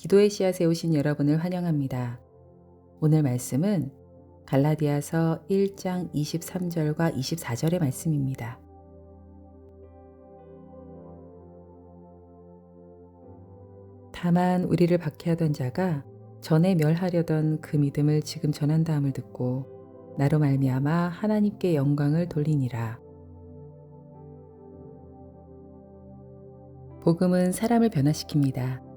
기도의 씨앗에 오신 여러분을 환영합니다. 오늘 말씀은 갈라디아서 1장 23절과 24절의 말씀입니다. 다만 우리를 박해하던 자가 전에 멸하려던 그 믿음을 지금 전한다함을 듣고 나로 말미암아 하나님께 영광을 돌리니라. 복음은 사람을 변화시킵니다.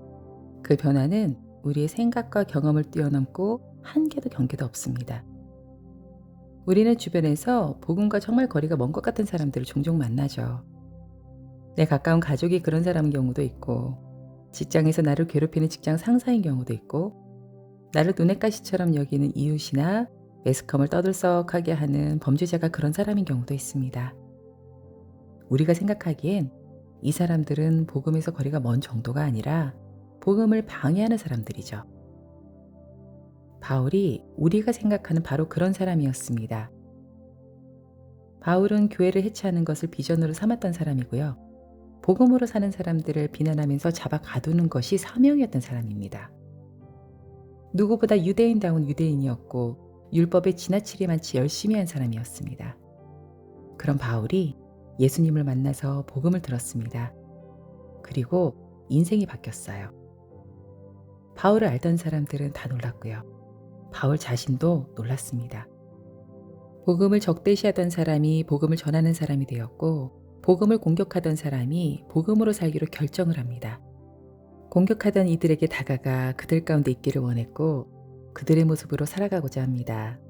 그 변화는 우리의 생각과 경험을 뛰어넘고 한계도 경계도 없습니다. 우리는 주변에서 복음과 정말 거리가 먼 것 같은 사람들을 종종 만나죠. 내 가까운 가족이 그런 사람인 경우도 있고, 직장에서 나를 괴롭히는 직장 상사인 경우도 있고, 나를 눈엣 가시처럼 여기는 이웃이나 매스컴을 떠들썩하게 하는 범죄자가 그런 사람인 경우도 있습니다. 우리가 생각하기엔 이 사람들은 복음에서 거리가 먼 정도가 아니라 복음을 방해하는 사람들이죠. 바울이 우리가 생각하는 바로 그런 사람이었습니다. 바울은 교회를 해체하는 것을 비전으로 삼았던 사람이고요. 복음으로 사는 사람들을 비난하면서 잡아 가두는 것이 사명이었던 사람입니다. 누구보다 유대인다운 유대인이었고 율법에 지나치리 많지 열심히 한 사람이었습니다. 그런 바울이 예수님을 만나서 복음을 들었습니다. 그리고 인생이 바뀌었어요. 바울을 알던 사람들은 다 놀랐고요. 바울 자신도 놀랐습니다. 복음을 적대시하던 사람이 복음을 전하는 사람이 되었고, 복음을 공격하던 사람이 복음으로 살기로 결정을 합니다. 공격하던 이들에게 다가가 그들 가운데 있기를 원했고, 그들의 모습으로 살아가고자 합니다.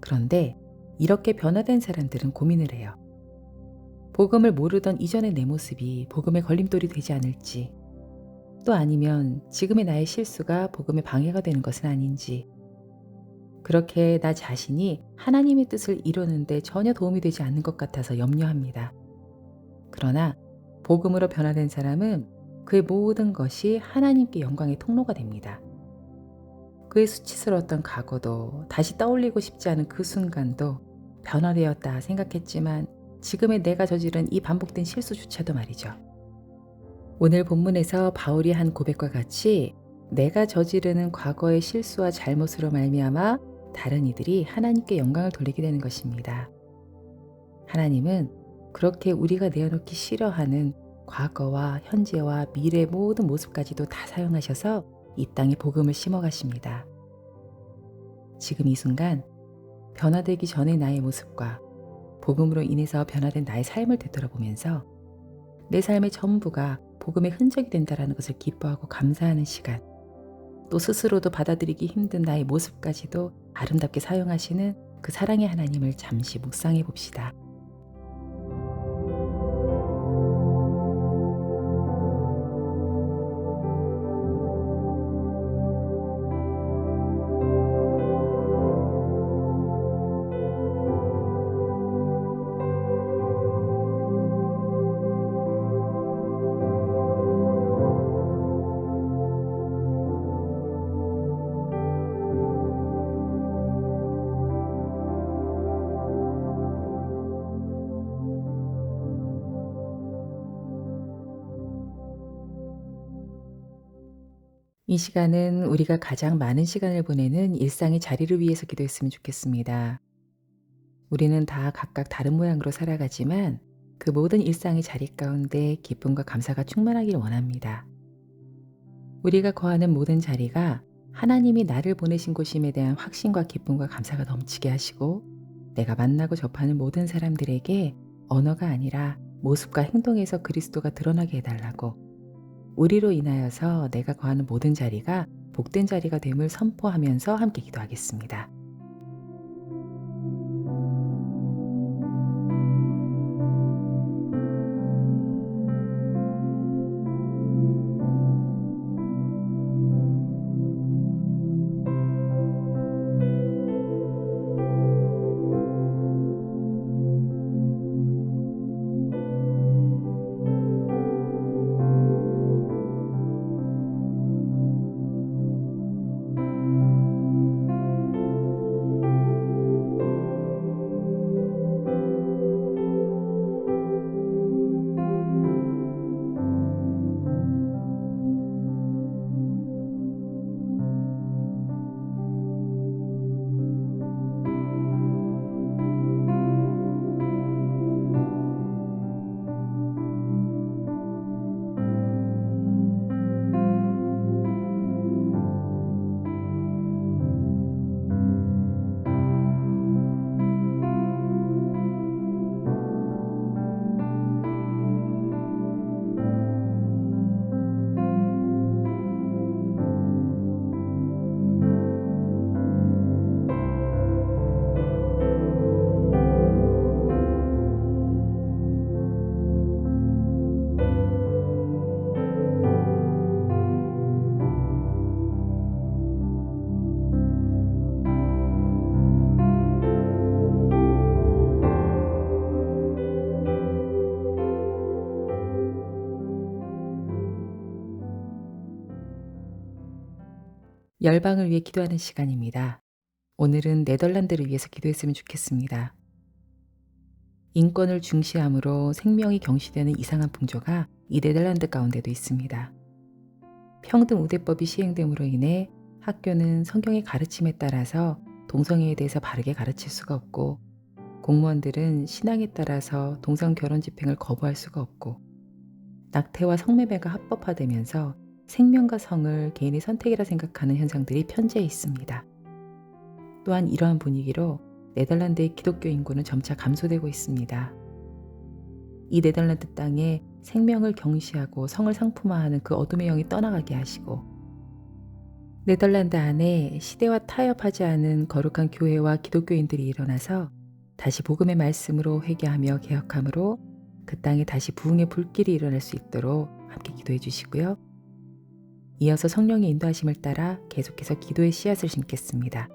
그런데 이렇게 변화된 사람들은 고민을 해요. 복음을 모르던 이전의 내 모습이 복음의 걸림돌이 되지 않을지, 또 아니면 지금의 나의 실수가 복음의 방해가 되는 것은 아닌지, 그렇게 나 자신이 하나님의 뜻을 이루는데 전혀 도움이 되지 않는 것 같아서 염려합니다. 그러나 복음으로 변화된 사람은 그의 모든 것이 하나님께 영광의 통로가 됩니다. 그의 수치스러웠던 과거도 다시 떠올리고 싶지 않은 그 순간도 변화되었다 생각했지만 지금의 내가 저지른 이 반복된 실수조차도 말이죠. 오늘 본문에서 바울이 한 고백과 같이 내가 저지르는 과거의 실수와 잘못으로 말미암아 다른 이들이 하나님께 영광을 돌리게 되는 것입니다. 하나님은 그렇게 우리가 내어놓기 싫어하는 과거와 현재와 미래 모든 모습까지도 다 사용하셔서 이 땅에 복음을 심어 가십니다. 지금 이 순간 변화되기 전의 나의 모습과 복음으로 인해서 변화된 나의 삶을 되돌아보면서 내 삶의 전부가 복음의 흔적이 된다라는 것을 기뻐하고 감사하는 시간, 또 스스로도 받아들이기 힘든 나의 모습까지도 아름답게 사용하시는 그 사랑의 하나님을 잠시 묵상해 봅시다. 이 시간은 우리가 가장 많은 시간을 보내는 일상의 자리를 위해서 기도했으면 좋겠습니다. 우리는 다 각각 다른 모양으로 살아가지만 그 모든 일상의 자리 가운데 기쁨과 감사가 충만하길 원합니다. 우리가 거하는 모든 자리가 하나님이 나를 보내신 곳임에 대한 확신과 기쁨과 감사가 넘치게 하시고 내가 만나고 접하는 모든 사람들에게 언어가 아니라 모습과 행동에서 그리스도가 드러나게 해달라고 우리로 인하여서 내가 거하는 모든 자리가 복된 자리가 됨을 선포하면서 함께 기도하겠습니다. 열방을 위해 기도하는 시간입니다. 오늘은 네덜란드를 위해서 기도했으면 좋겠습니다. 인권을 중시함으로 생명이 경시되는 이상한 풍조가 이 네덜란드 가운데도 있습니다. 평등 우대법이 시행됨으로 인해 학교는 성경의 가르침에 따라서 동성애에 대해서 바르게 가르칠 수가 없고 공무원들은 신앙에 따라서 동성 결혼 집행을 거부할 수가 없고 낙태와 성매매가 합법화되면서 생명과 성을 개인의 선택이라 생각하는 현상들이 편재해 있습니다. 또한 이러한 분위기로 네덜란드의 기독교 인구는 점차 감소되고 있습니다. 이 네덜란드 땅에 생명을 경시하고 성을 상품화하는 그 어둠의 영이 떠나가게 하시고 네덜란드 안에 시대와 타협하지 않은 거룩한 교회와 기독교인들이 일어나서 다시 복음의 말씀으로 회개하며 개혁함으로 그 땅에 다시 부흥의 불길이 일어날 수 있도록 함께 기도해 주시고요. 이어서 성령의 인도하심을 따라 계속해서 기도의 씨앗을 심겠습니다.